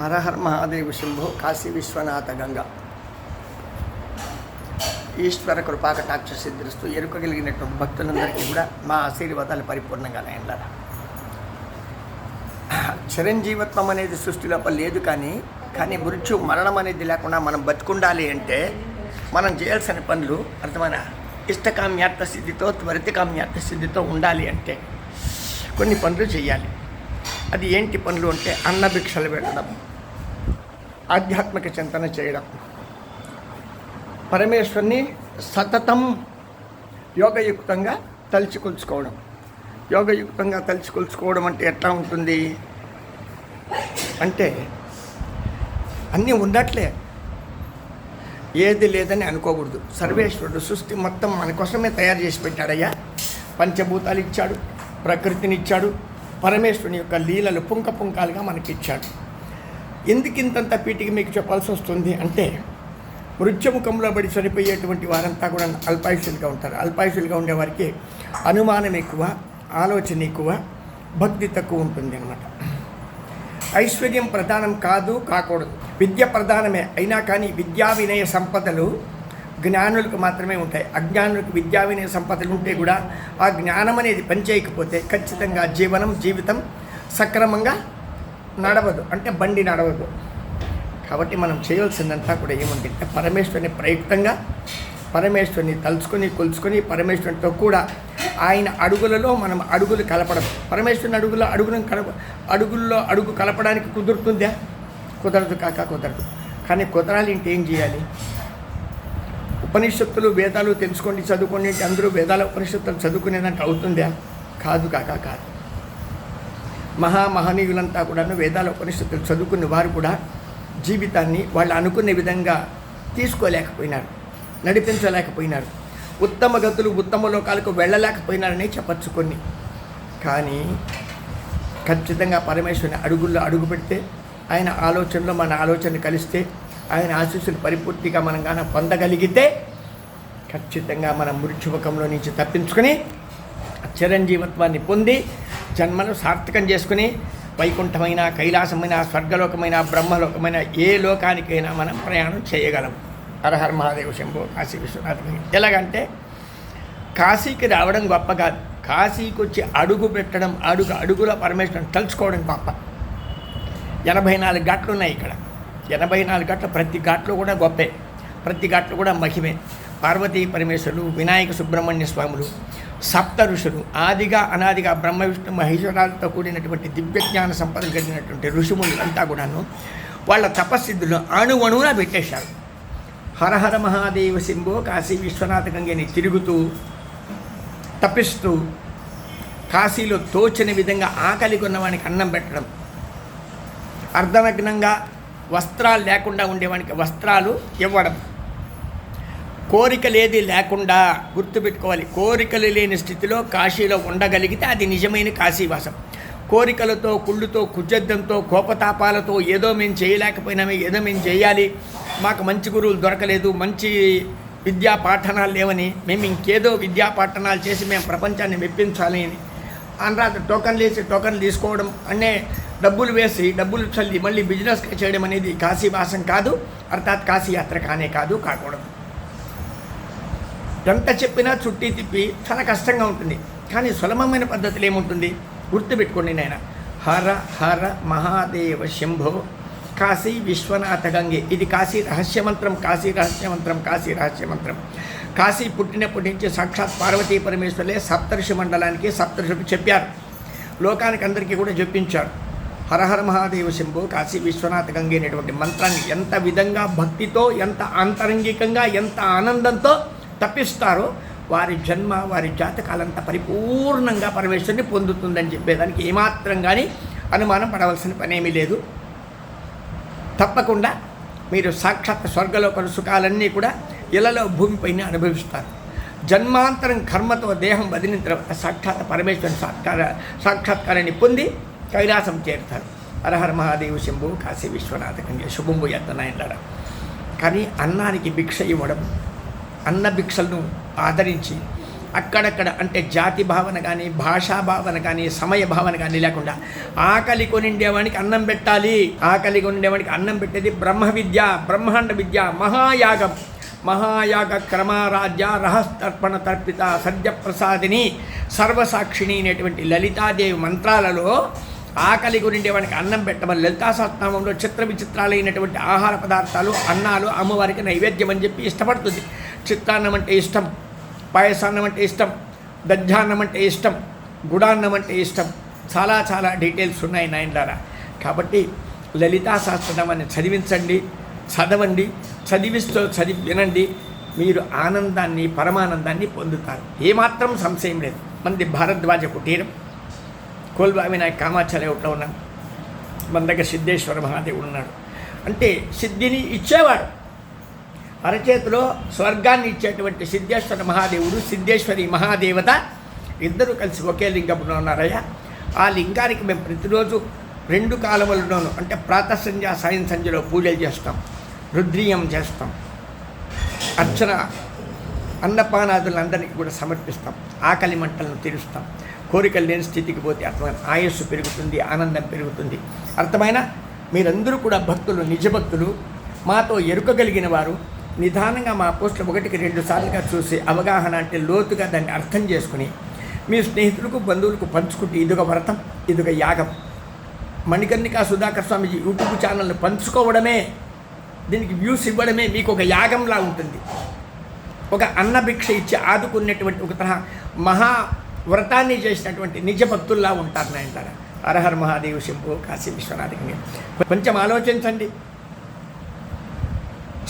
హరహర మహాదేవ శంభో కాశీ విశ్వనాథ గంగా. ఈశ్వర కృపాకటాక్ష సిద్ధిస్తూ ఎరుకగలిగినటువంటి భక్తులందరికీ కూడా మా ఆశీర్వాదాలు పరిపూర్ణంగా నాయనలారా చిరంజీవత్వం అనేది సృష్టి లోపల లేదు కానీ కానీ మృత్యు మరణం అనేది లేకుండా మనం బతుకుండాలి అంటే మనం చేయాల్సిన పనులు అర్థమైన ఇష్టకామ్యార్థ సిద్ధితో త్వరితకామ్యార్థ సిద్ధితో ఉండాలి అంటే కొన్ని పనులు చేయాలి. అది ఏంటి పనులు అంటే అన్నభిక్షలు పెట్టడం. ఆధ్యాత్మిక చింతన చేయడం. పరమేశ్వరుని సతతం యోగయుక్తంగా తలుచుకొలుచుకోవడం. యోగయుక్తంగా తలుచుకొలుచుకోవడం అంటే ఎట్లా ఉంటుంది? అంటే అన్నీ ఉన్నట్లే ఏది లేదని అనుకోకూడదు. సర్వేశ్వరుడు సృష్టి మొత్తం మన కోసమే తయారు చేసి పెట్టాడయ్యా. పంచభూతాలు ఇచ్చాడు ప్రకృతిని ఇచ్చాడు పరమేశ్వరుని యొక్క లీలలు పుంక పుంకాలుగా మనకి ఇచ్చాడు. ఎందుకింతంత పీటికి మీకు చెప్పాల్సి వస్తుంది అంటే మృత్యుముఖంలో పడి చనిపోయేటువంటి వారంతా కూడా అల్పాయుషులుగా ఉంటారు. అల్పాయుషులుగా ఉండేవారికి అనుమానం ఎక్కువ ఆలోచన ఎక్కువ భక్తి తక్కువ ఉంటుంది అనమాట ఐశ్వర్యం ప్రధానం కాదు కాకూడదు. విద్య ప్రధానమే. అయినా కానీ విద్యా వినయ సంపదలు జ్ఞానులకు మాత్రమే ఉంటాయి. అజ్ఞానులకు విద్యా వినయ సంపదలు ఉంటే కూడా ఆ జ్ఞానం అనేది పనిచేయకపోతే ఖచ్చితంగా జీవనం జీవితం సక్రమంగా నడవదు. అంటే బండి నడవదు. కాబట్టి మనం చేయవలసిందంతా కూడా ఏముంది? అంటే పరమేశ్వరుని ప్రయుక్తంగా పరమేశ్వరుని తలుచుకొని కొలుచుకొని పరమేశ్వరునితో కూడా ఆయన అడుగులలో మనం అడుగులు కలపడం. పరమేశ్వరుని అడుగులో అడుగులను కలప అడుగుల్లో అడుగు కలపడానికి కుదురుతుందా? కుదరదు కాక కుదరదు. కానీ కుదరాలి అంటే ఏం చేయాలి? ఉపనిషత్తులు వేదాలు తెలుసుకోండి చదువుకోండి అంటే అందరూ వేదాల ఉపనిషత్తులు చదువుకునేదానికి అవుతుందా? కాదు కాక కాదు. మహా మహనీయులంతా కూడాను వేదాల ఉపనిషత్తులు చదువుకున్న వారు కూడా జీవితాన్ని వాళ్ళు అనుకునే విధంగా తీసుకోలేకపోయినారు నడిపించలేకపోయినారు. ఉత్తమ గతులు ఉత్తమ లోకాలకు వెళ్ళలేకపోయినారని చెప్పచ్చు కొన్ని. కానీ ఖచ్చితంగా పరమేశ్వరుని అడుగుల్లో అడుగు పెడితే ఆయన ఆలోచనలో మన ఆలోచన కలిస్తే ఆయన ఆశీస్సులు పరిపూర్తిగా మనం గాన పొందగలిగితే ఖచ్చితంగా మనం మృత్యుముఖంలో నుంచి తప్పించుకొని చిరంజీవత్వాన్ని పొంది జన్మను సార్థకం చేసుకుని వైకుంఠమైన కైలాసమైన స్వర్గలోకమైన బ్రహ్మలోకమైన ఏ లోకానికైనా మనం ప్రయాణం చేయగలం. హరహర మహాదేవ శంభో కాశీ విశ్వనాథ్ ఎలాగంటే కాశీకి రావడం గొప్ప కాదు. కాశీకి వచ్చి అడుగు పెట్టడం అడుగు అడుగులో పరమేశ్వరం తలుచుకోవడం గొప్ప. ఎనభై నాలుగు ఘాట్లు ఉన్నాయి ఇక్కడ. ఎనభై నాలుగు ఘాట్లు ప్రతి ఘాట్లో కూడా గొప్పే. ప్రతి ఘాట్లు కూడా మహిమే. పార్వతీ పరమేశ్వరులు వినాయక సుబ్రహ్మణ్య స్వాములు సప్త ఋషులు ఆదిగా అనాదిగా బ్రహ్మ విష్ణు మహేశ్వరాలతో కూడినటువంటి దివ్యజ్ఞాన సంపదలు కలిగినటువంటి ఋషుములు అంతా కూడాను వాళ్ళ తపస్సిద్ధులు అణువణువున పెట్టేశారు. హరహర మహాదేవ శంభో కాశీ విశ్వనాథ గంగని తిరుగుతూ తపిస్తూ కాశీలో తోచని విధంగా ఆకలి కొన్నవానికి అన్నం పెట్టడం. అర్ధనగ్నంగా వస్త్రాలు లేకుండా ఉండేవానికి వస్త్రాలు ఇవ్వడం. కోరికలేది లేకుండా గుర్తుపెట్టుకోవాలి. కోరికలు లేని స్థితిలో కాశీలో ఉండగలిగితే అది నిజమైన కాశీవాసం. కోరికలతో కుళ్ళుతో కుజద్దంతో కోపతాపాలతో ఏదో మేము చేయలేకపోయినామే ఏదో మేము చేయాలి. మాకు మంచి గురువులు దొరకలేదు మంచి విద్యా పాఠనాలు లేవని మేము ఇంకేదో విద్యా పాఠనాలు చేసి మేము ప్రపంచాన్ని మెప్పించాలి అని. అనరాదు టోకన్లు వేసి టోకన్లు తీసుకోవడం అనే డబ్బులు వేసి డబ్బులు చల్లి మళ్ళీ బిజినెస్ చేయడం అనేది కాశీవాసం కాదు. అర్థాత్ కాశీయాత్ర కానే కాదు కాకూడదు. గంట చెప్పినా చుట్టి తిప్పి చాలా కష్టంగా ఉంటుంది. కానీ సులభమైన పద్ధతిలో ఏముంటుంది? గుర్తుపెట్టుకోండి నాయన. హర హర మహాదేవ శంభో. కాశీ విశ్వనాథ గంగే. ఇది కాశీ రహస్యమంత్రం కాశీ రహస్యమంత్రం కాశీ రహస్యమంత్రం కాశీ పుట్టినప్పటి నుంచి సాక్షాత్ పార్వతీ పరమేశ్వరులే సప్తర్షి మండలానికి సప్తర్షులకు చెప్పారు. లోకానికి అందరికీ కూడా చెప్పించారు. హరహర మహాదేవ శంభో కాశీ విశ్వనాథ గంగే అనేటువంటి మంత్రాన్ని ఎంత విధంగా భక్తితో ఎంత ఆంతరంగికంగా ఎంత ఆనందంతో తప్పిస్తారో. వారి జన్మ వారి జాతకాలంతా పరిపూర్ణంగా పరమేశ్వరుని పొందుతుందని చెప్పేదానికి ఏమాత్రం కానీ అనుమానం పడవలసిన పనేమీ లేదు. తప్పకుండా మీరు సాక్షాత్ స్వర్గలోక సుఖాలన్నీ కూడా ఇళ్ళలో భూమిపైన అనుభవిస్తారు. జన్మాంతరం కర్మతో దేహం వదిలిన తర్వాత సాక్షాత్ పరమేశ్వరుని సాక్షార సాక్షాత్కారాన్ని పొంది కైలాసం చేరుతారు. హరహర మహాదేవ శంభు కాశీ విశ్వనాథ శుభంభు శుభంబు ఎత్తనాయనరా కానీ అన్నానికి భిక్ష ఇవ్వడం అన్న భిక్షలను ఆదరించి అక్కడక్కడ అంటే జాతి భావన కానీ భాషా భావన కానీ సమయ భావన కానీ లేకుండా ఆకలి కొనిండేవానికి అన్నం పెట్టాలి. ఆకలి కొనిండేవానికి అన్నం పెట్టేది బ్రహ్మ విద్య బ్రహ్మాండ విద్య మహాయాగం. మహాయాగ క్రమారాధ్య రహస్తర్పణ తర్పిత సద్యప్రసాదిని సర్వసాక్షిణి అనేటువంటి లలితాదేవి మంత్రాలలో ఆకలి గురిండేవానికి అన్నం పెట్టమని లలితా సత్నామంలో చిత్ర విచిత్రాలైనటువంటి ఆహార పదార్థాలు అన్నాలు అమ్మవారికి నైవేద్యం అని చెప్పి ఇష్టపడుతుంది. చిత్రాన్నం అంటే ఇష్టం పాయసాన్నం అంటే ఇష్టం దధ్యాన్నం అంటే ఇష్టం గుడాన్నం అంటే ఇష్టం. చాలా చాలా డీటెయిల్స్ ఉన్నాయి నాయనలారా. కాబట్టి లలితా సహస్రనామాన్ని చదివించండి చదవండి చదివిస్తూ చదివి వినండి. మీరు ఆనందాన్ని పరమానందాన్ని పొందుతారు. ఏమాత్రం సంశయం లేదు. మనది భారద్వాజ కుటీరం కోల్బా నాయక్ కామాచార్యలో ఉన్నాం మన దగ్గర సిద్ధేశ్వర మహాదేవుడు ఉన్నాడు. అంటే సిద్ధిని ఇచ్చేవాడు. అరచేతిలో స్వర్గాన్ని ఇచ్చేటువంటి సిద్ధేశ్వర మహాదేవుడు సిద్ధేశ్వరి మహాదేవత ఇద్దరు కలిసి ఒకే లింగంలో ఉన్నారయ్యా. ఆ లింగానికి మేము ప్రతిరోజు రెండు కాలములలోనూ అంటే ప్రాతః సంధ్య సాయం సంధ్యలో పూజలు చేస్తాం రుద్రీయం చేస్తాం అర్చన అన్నపానాదులందరికీ కూడా సమర్పిస్తాం ఆకలి మంటలను తీరుస్తాం. కోరికలు లేని స్థితికి పోతే అర్థమైన ఆయస్సు పెరుగుతుంది ఆనందం పెరుగుతుంది. అర్థమైన? మీరందరూ కూడా భక్తులు నిజ భక్తులు మాతో ఎరుకగలిగిన వారు నిదానంగా మా పోస్టులు ఒకటికి రెండు సార్లుగా చూసి అవగాహన అంటే లోతుగా దాన్ని అర్థం చేసుకుని మీ స్నేహితులకు బంధువులకు పంచుకుంటే ఇదొక వ్రతం ఇదొక యాగం. మణికర్ణిక సుధాకర్ స్వామిజీ యూట్యూబ్ ఛానల్ని పంచుకోవడమే దీనికి వ్యూస్ ఇవ్వడమే మీకు ఒక యాగంలా ఉంటుంది. ఒక అన్నభిక్ష ఇచ్చి ఆదుకున్నటువంటి ఒక తరహా మహా వ్రతాన్ని చేసినటువంటి నిజ భక్తుల్లా ఉంటారు నాయన హరహర్ మహాదేవ్ శంభు కాశీ విశ్వనాథకి కొంచెం ఆలోచించండి.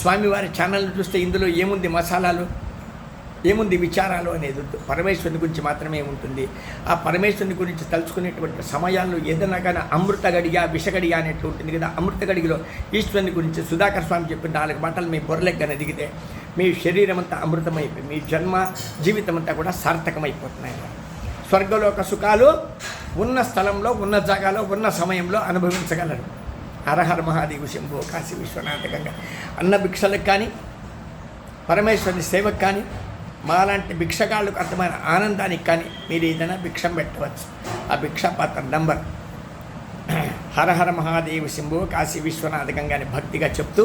స్వామివారి ఛానల్ చూస్తే ఇందులో ఏముంది మసాలాలు? ఏముంది విచారాలు అనేది పరమేశ్వరుని గురించి మాత్రమే ఉంటుంది. ఆ పరమేశ్వరుని గురించి తలుచుకునేటువంటి సమయాల్లో ఏదైనా కానీ అమృత గడిగా విషగడిగా అనేట్లు ఉంటుంది కదా అమృత గడిగిలో ఈశ్వరుని గురించి సుధాకర్ స్వామి చెప్పిన నాలుగు మాటలు మీ బొర్రెలెగ్గన దిగితే మీ శరీరం అంతా అమృతమైపోయి మీ జన్మ జీవితం అంతా కూడా సార్థకమైపోతున్నాయి. స్వర్గలోక సుఖాలు ఉన్న స్థలంలో ఉన్న జాగాలో ఉన్న సమయంలో అనుభవించగలరు. హరహర మహాదేవు శంభో కాశీ విశ్వనాథకంగా అన్న భిక్షలకు కానీ పరమేశ్వరుని సేవకు కానీ మాలాంటి భిక్షగాళ్ళకు అర్థమైన ఆనందానికి కానీ మీరు ఏదైనా భిక్షం పెట్టవచ్చు. ఆ భిక్షాపాత్ర నంబర్ హరహర మహాదేవ శంభో కాశీ విశ్వనాథ గంగాని భక్తిగా చెప్తూ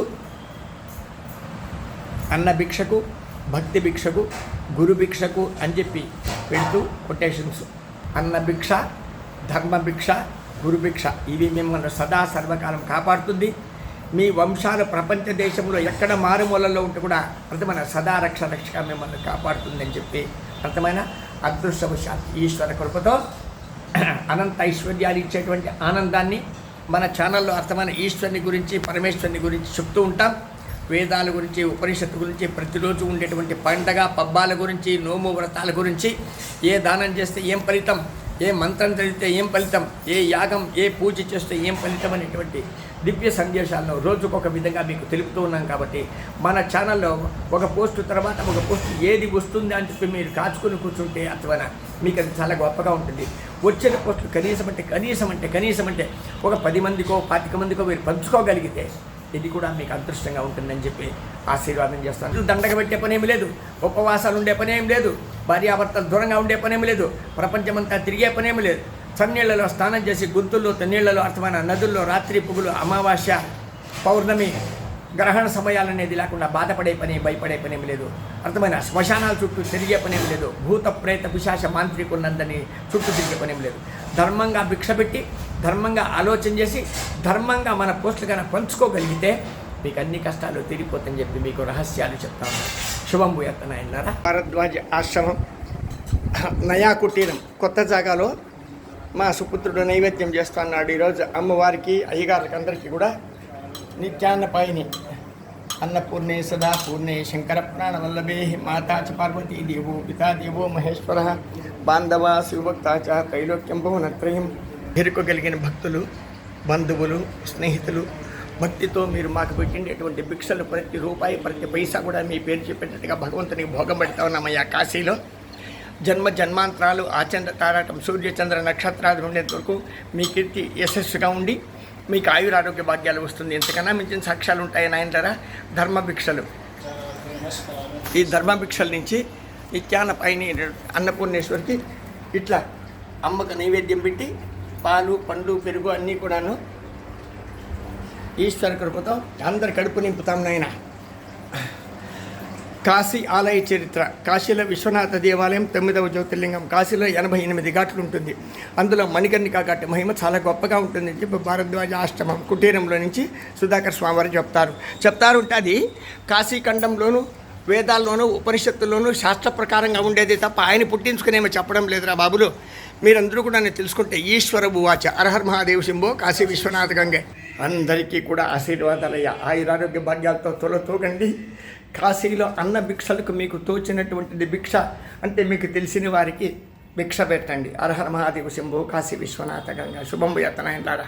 అన్న భిక్షకు భక్తి భిక్షకు గురు భిక్షకు అని చెప్పి పెడుతూ కొటేషన్స్. అన్న భిక్ష ధర్మ భిక్ష గురుభిక్ష. ఇవి మిమ్మల్ని సదా సర్వకాలం కాపాడుతుంది. మీ వంశాలు ప్రపంచ దేశంలో ఎక్కడ మారుమూలలో ఉంటే కూడా ప్రథమైన సదా రక్ష రక్షగా మిమ్మల్ని కాపాడుతుందని చెప్పి అర్థమైన అదృష్టవశాత్ ఈశ్వర కృపతో అనంత ఐశ్వర్యాలు ఇచ్చేటువంటి ఆనందాన్ని మన ఛానల్లో అర్థమైన ఈశ్వరుని గురించి పరమేశ్వరుని గురించి చెప్తూ ఉంటాం. వేదాల గురించి ఉపనిషత్తు గురించి ప్రతిరోజు ఉండేటువంటి పండగ పబ్బాల గురించి నోము వ్రతాల గురించి ఏ దానం చేస్తే ఏం ఫలితం? ఏ మంత్రం చదివితే ఏం ఫలితం? ఏ యాగం ఏ పూజ చేస్తే ఏం ఫలితం అనేటువంటి దివ్య సందేశాలను రోజుకొక విధంగా మీకు తెలుపుతూ ఉన్నాం కాబట్టి మన ఛానల్లో ఒక పోస్ట్ తర్వాత ఒక పోస్ట్ ఏది వస్తుంది అని చెప్పి మీరు కాచుకుని కూర్చుంటే అథవా మీకు అది చాలా గొప్పగా ఉంటుంది. వచ్చిన పోస్టులు కనీసం అంటే కనీసం అంటే కనీసం అంటే ఒక పది మందికో పాతిక మందికో మీరు పంచుకోగలిగితే ఇది కూడా మీకు అదృష్టంగా ఉంటుందని చెప్పి ఆశీర్వాదం చేస్తాను. దండగ పెట్టే పనేమి లేదు. ఉపవాసాలు ఉండే పనేం లేదు. భార్యాభర్తలు దూరంగా ఉండే పనేమి లేదు. ప్రపంచమంతా తిరిగే పనేమి లేదు. చన్నీళ్ళలో స్నానం చేసి గుంతుల్లో తన్నీళ్ళలో అర్థమైన నదుల్లో రాత్రి పుగులు అమావాస్య పౌర్ణమి గ్రహణ సమయాలనేది లేకుండా బాధపడే పని భయపడే పనేమి లేదు. అర్థమైన శ్మశానాల చుట్టూ తిరిగే పనేమి లేదు. భూత ప్రేత పిశాచ మాంత్రికున్నందని చుట్టూ తిరిగే పనేమి లేదు. ధర్మంగా భిక్ష పెట్టి ధర్మంగా ఆలోచన చేసి ధర్మంగా మన పోస్టులు కన్నా పంచుకోగలిగితే మీకు అన్ని కష్టాలు తీరిపోతని చెప్పి మీకు రహస్యాలు చెప్తాను శుభం భూయత్తనాయన్నారా భారద్వాజ ఆశ్రమం నయా కుటీరం కొత్త జాగాలో మా సుపుత్రుడు నైవేద్యం చేస్తున్నాడు. ఈరోజు అమ్మవారికి అయ్యగారికి అందరికీ కూడా నిత్యాన్నపాయిని అన్నపూర్ణే సదా పూర్ణే శంకర ప్రాణవల్లభే మాతా చ పార్వతీ దేవో పితా దేవో మహేశ్వర. బాంధవ శివభక్త చ త్రైలోక్యం భువనత్రయం. ఎరుకోగలిగిన భక్తులు బంధువులు స్నేహితులు భక్తితో మీరు మాకు పెట్టినటువంటి భిక్షలు ప్రతి రూపాయి ప్రతి పైసా కూడా మీ పేరు చెప్పేటట్టుగా భగవంతునికి భోగం పెడతా ఉన్నామయ్యా కాశీలో. జన్మ జన్మాంతరాలు ఆచంద్ర తారాటం సూర్యచంద్ర నక్షత్రాలు ఉండేంత వరకు మీ కీర్తి యశస్సుగా ఉండి మీకు ఆయుర ఆరోగ్య భాగ్యాలు వస్తుంది. ఎంతకన్నా మించిన సాక్ష్యాలు ఉంటాయి నాయనరా ధర్మభిక్షలు ఈ ధర్మభిక్షల నుంచి నిత్యాన పైన అన్నపూర్ణేశ్వరికి ఇట్లా అమ్మకు నైవేద్యం పెట్టి పాలు పండ్లు పెరుగు అన్నీ కూడాను ఈశ్వర కృపతో అందరి కడుపు నింపుతాం నాయన. కాశీ ఆలయ చరిత్ర కాశీలో విశ్వనాథ దేవాలయం తొమ్మిదవ జ్యోతిర్లింగం కాశీలో ఎనభై ఎనిమిది ఘాట్లు ఉంటుంది. అందులో మణికర్ణిక ఘాట్ మహిమ చాలా గొప్పగా ఉంటుంది చెప్పి భారద్వాజ ఆశ్రమం కుటీరంలో నుంచి సుధాకర్ స్వామివారు చెప్తారు. చెప్తారు అంటే అది కాశీఖండంలోను వేదాల్లోనూ ఉపనిషత్తుల్లోనూ శాస్త్ర ప్రకారంగా ఉండేది తప్ప ఆయన పుట్టించుకునేమో చెప్పడం లేదురా బాబులు. మీరందరూ కూడా నేను తెలుసుకుంటే ఈశ్వర భువాచ అర్హర్ మహాదేవ్ శంభో కాశీ విశ్వనాథ గంగే. అందరికీ కూడా ఆశీర్వాదాలయ్యా. ఆయురారోగ్య భాగ్యాలతో తొలతూగండి కాశీలో అన్న భిక్షలకు మీకు తోచినటువంటిది భిక్ష అంటే మీకు తెలిసిన వారికి భిక్ష పెట్టండి. అర్హర్ మహాదేవ శంభో కాశీ విశ్వనాథ గంగా. శుభం యతనాయంటారా